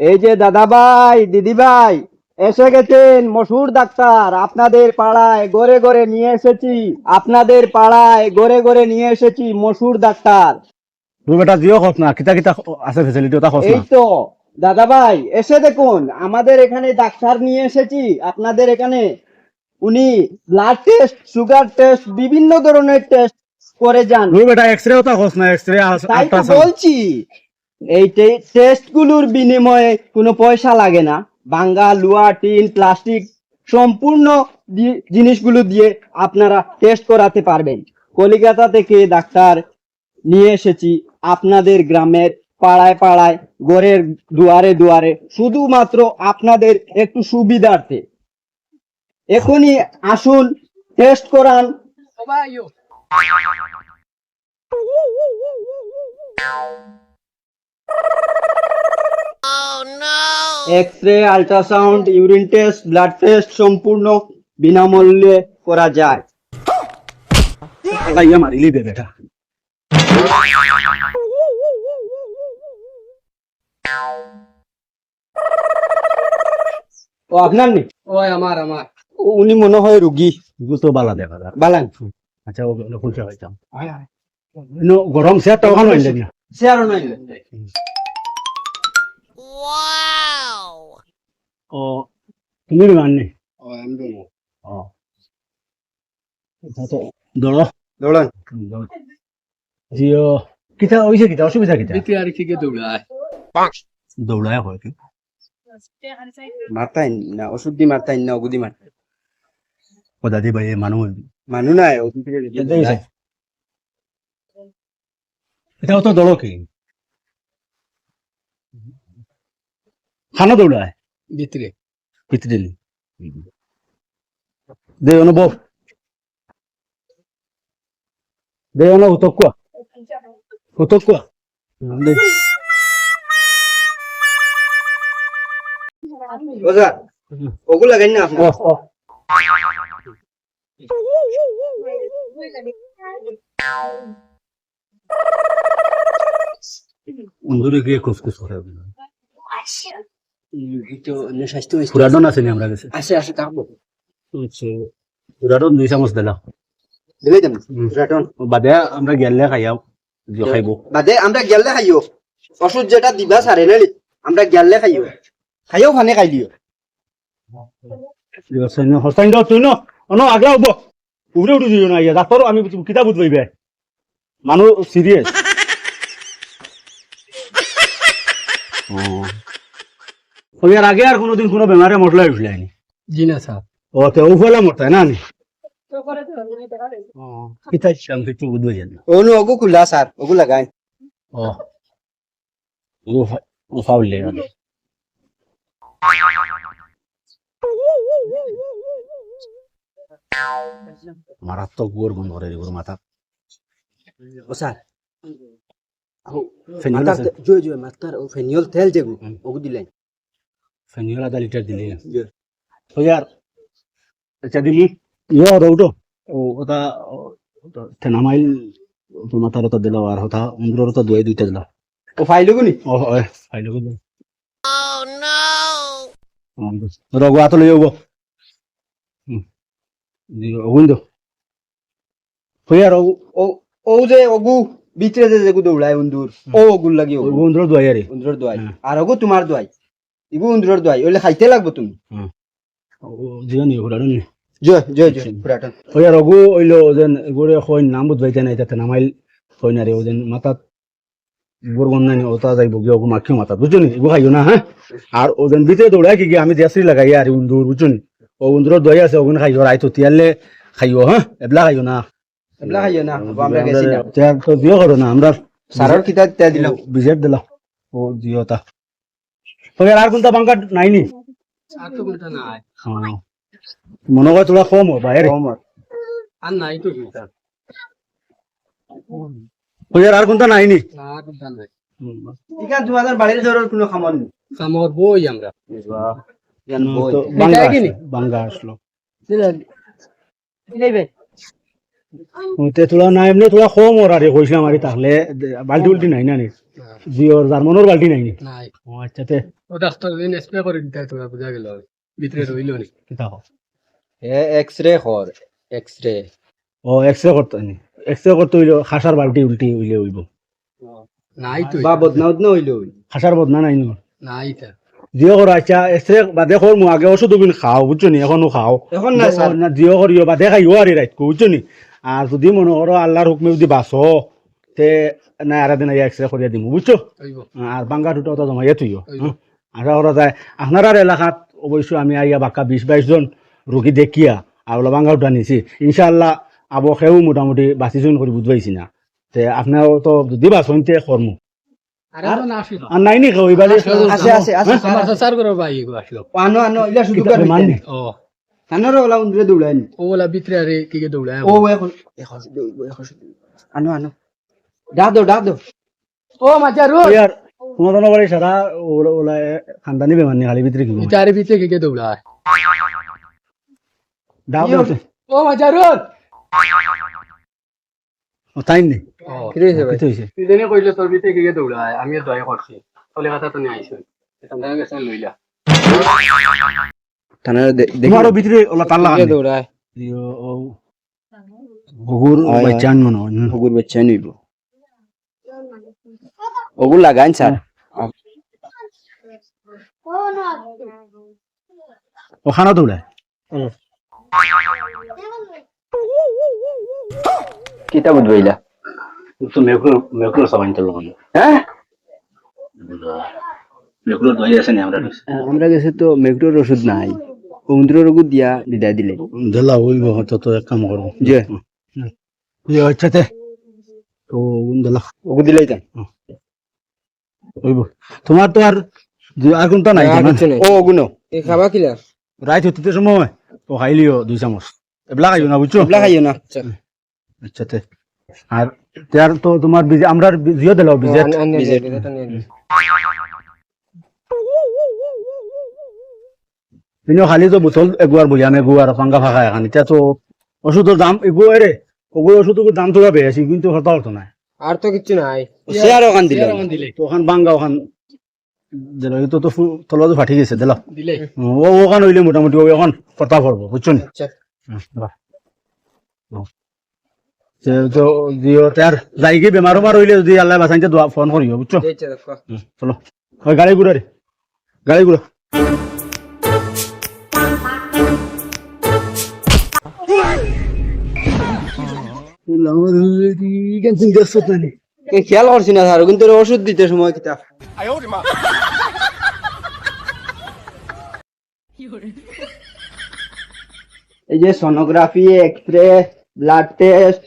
এই যে দাদা ভাই দিদি ভাই এসে গেছেন মশুর ডাক্তার। আপনাদের পাড়ায় গড়ে গড়ে নিয়ে এসেছি। আপনাদের পাড়ায় গড়ে গড়ে নিয়ে এসেছি মশুর ডাক্তার। তুই বেটা জিও খস না কিতা কিতা আছে ওটা খস এই তো দাদা ভাই এসে দেখুন আমাদের এখানে ডাক্তার নিয়ে এসেছি। আপনাদের এখানে উনি ব্লাড টেস্ট সুগার টেস্ট বিভিন্ন ধরনের টেস্ট করে যান। তুই বেটা এক্সরে ওটা খস না এক্সরে তাই তো বলছি এই টেস্টগুলোর বিনিময়ে কোনো পয়সা লাগে না। বাঙ্গা, লুয়া, টিন, প্লাস্টিক সম্পূর্ণ জিনিসগুলো দিয়ে আপনারা টেস্ট করাতে পারবেন। কলিকাতা থেকে ডাক্তার নিয়ে এসেছি আপনাদের গ্রামের পাড়ায় পাড়ায়, ঘরের দুয়ারে দুয়ারে, শুধুমাত্র আপনাদের একটু সুবিধার্থে। এখনই আসুন টেস্ট করান। X ray ultrasound urine test blood test সম্পূর্ণ বিনামূল্যে করা যায়। মারিলি দে বেটা। ও আপনার নেই? ওই আমার আমার। উনি মনে হয় রুগী। তুই তো বালা দেখা বালান। আচ্ছা ও কোন সে হইতাম নো গরম সেটা ওখানে হইলে না সে আরও নাই ও তুমি মাননি ওই আমি দেবো ও আচ্ছা তো দড়ো দৌড়ান জিও কিতা হইছে কিতা অসুবিধা কিতা বিতে আর কি কে দৌড়ায় দৌড়ায় হয় কি মারতাই না ওষুধ দি মারতাই না ওগুদি মারতাই ও দাদি ভাই মানুষ মানু নাই ওষুধ থেকে এটাই হইছে। এটাও তো দৌড়ো কি? খানো দৌড়ায় ভিতরে দিলি। দে অনুভব দে অনুভব কোৱা। উতক কোৱা। দে। ওজা ওগু লাগাই না আপনার অ অ গিয়ে করে ফুরাডন আছে আমরা কাছে থাকব ফুরাডন দুই চামচ দিলা দিলে যাম রাটন বাদে আমরা গেলে খাইয়াও খাইব। বাদে আমরা গেলে খাইও। ওষুধ যেটা দিবা সারে নালি আমরা গেলে খাইও। খাইও খানে খাই দিও হস্তাইন দাও তুই ন অন আগলা হব। উড়ে উড়ে দিও না ইয়া। ডাক্তার আমি বুঝবাইবে মানুষ সিরিয়াস ওই আর আগে আর কোনোদিন কোনো বেমারে মরলাই উঠলাইনি জি না স্যার। ও তো উফলা মরতাই না নি। ও ও মারাত্মক গোর গন্ধ করে গোর মাথা। ও স্যার। ও ফেনিয়ল তেল যেগু হুম। ওগু Señor la dalita de niña. Oye, chadimi, yo rodo, o ta, tenamail, tu matar otra de la barra, ta, un gror otra duele duele la. O failo guni? O, o, failo guni. Oh no. Rogo ato lo yogo. Digo, gundo. Oye, rogo, o, o de ogu, bitre de de gudo ulai undur. O gul lagi ogu. Undur duai ari. Undur duai. Arogo tumar duai. দোয়াই ইগু উন্দুরের দোয়াই ওলে খাইতে লাগবো তুমি ও জিগানি ওরান নি জয় জয় জয় পুরাটন ও यार রগো ওইলো যেন গোরে কই নাম বুঝবাইতে নাই তাতে নামাইল ওজন মাথাত গোর গন্না নি ওটা যাইব গিয়ে ওগো মাখিও মাথা বুঝছ নি খাইও না হ্যাঁ আর ওজন ভিতরে দৌড়ায় কি কি আমি দেশরি লাগাই আর উন্দুর বুঝছ নি ও উন্দুর দই আছে ওগুন খাইও রাইতো তিয়ালে খাইও হ্যাঁ এবলা খাইও না এবলা খাইও না আমরা গেছি না তো দিও করো না আমরা সারর কিতা দিলাম বিজেট দিলাম ও দিও তা তো আর কোনটা বাঙ্কা নাই নি আর তো কোনটা নাই। হ্যাঁ। মনে হয় তোরা কম বাইরে। ওমর আর নাই তো আর কোনটা নাই নি আর কোনটা নাই। ইকান তোমাদের বাড়ির জোরের কোনো খামর নেই। কামর বই আমরা। বাঙ্গা আসলো, বাঙ্গা আসলো দিলাই ওতে তোলা নাই এমনি তোলা কম ওর আরে কইছিলাম আরে তাহলে দে- বাল্টি উল্টি নাই না নি? জিওর জার্মানোর বাল্টি নাই নি? ও আচ্ছা তে। ও ডাক্তার দিন স্প্রে করে দিতে তোরা বুঝা গেল ভিতরে রইল নি। কিতা হও এক্স রে কর এক্স রে ও এক্সরে করতে নি। এক্সরে করতে হইল খাসার বাল্টি উল্টি হইলে হইব নাই তো বা বদনা উদনা হইল খাসার বদনা নাই নি নাই তা জিও করো আচ্ছা এক্সরে বাদে কর মু আগে ওষুধ বিন খাও বুঝছ নি? এখনও খাও। এখন না স্যার না জিও করিও বাদে খাইও আর রাইত বুঝছ নি? আর যদি মনে করো আল্লাহর হুকমে যদি বাঁচো তে না আর দিন এক্সরে করিয়া দিমু বুঝছ? আর বাঙ্গা দুটো তো জমাইয়া তুইও আশা করা যায় আপনার এলাকাত অবশ্য আমি আইয়া বাক্কা বিশ বাইশ জন রোগী দেখিয়া আর ওলা বাঙ্গা উঠা নিছি। ইনশাল্লাহ আবো সেও মোটামুটি বাঁচিজন করে বুঝবাইছি না তে আপনার তো যদি কর্ম আরে তো আর নাই নি আছে আছে আছে আমার তো সার করে ভাই এগুলো আসলো আনো আনো ইলা শুধু কিতাবে করবি মাননি ও আনোর ওলা ওলা ভিতরে আরে কি কে দৌড়ায় ও এখন এখন এখন আনো আনো ডাক দো ডাক দো ও মাঝা রো আর তোমার তো বাড়ি সারা ওলা ওলা খানদানি বেমার খালি ভিতরে কি ভিতরে ভিতরে কি দৌড়ায় ডাব ও মাঝা রো টাইম নেই ও কি হয়েছে ভাই কি হয়েছে তুই জানি কইলে তোর ভিতরে কি কে দৌড়ায় আমি দয়া করছি তলে কথা তো নিয়ে আইছ এটা লইলা থানার ভিতরে ওলা দৌড়ায়। মনে হয় ওগুলো লাগাইন স্যার। ওখানে দৌড়ায়? কিতা বুঝবাইলা তো হ্যাঁ? দই আছে নি আমরা আমরা গেছে তো মেঘটোর ওষুধ নাই। ওষুধ দিয়া বিদায় দিলে। দিলা হইব হয়তো তো এক কাম করব। যে। ইয়ে হচ্ছে তে। তো দিলা। ওগুলো দিলেই তাই হইব। তোমার তো আর আর কোনটা নাই? ও ওগুলো খাবা কিলা রাইত হতে সময় ও খাইলিও দুই চামচ। এবলা খাইও না বুঝছ? ওগুলা খাইও না। আচ্ছা। তে। আর তার তো তোমার জিও দিলাও বিজে কিন্তু খালি তো বোতল এগুয়ার বলি আমি এগুয়ার পাঙ্গা ফাঁকা এখন এতিয়া তো ওষুধের দাম এগুলো রে ওগুলো ওষুধের দাম তোরা বেশি কিন্তু হতা হতো না আর তো কিছু নাই সে আর ওখান দিলে তো ওখান বাঙ্গা ওখান দিল তো তো তলাতো ফাটি গেছে দিল দিলে ও ওখান হইলে মোটামুটি ও এখন কথা পড়ব বুঝছ নি আচ্ছা তো দিও তার যাই কি বেমার বেমার হইলে যদি আল্লাহ বাঁচাইতে দোয়া ফোন করিও বুঝছ চলো গাড়ি ঘুরে রে গাড়ি ঘুরো খেয়াল করছি না স্যার কিন্তু ওষুধ দিতে সময় কিতাব এই যে সোনোগ্রাফি এক্সরে ব্লাড টেস্ট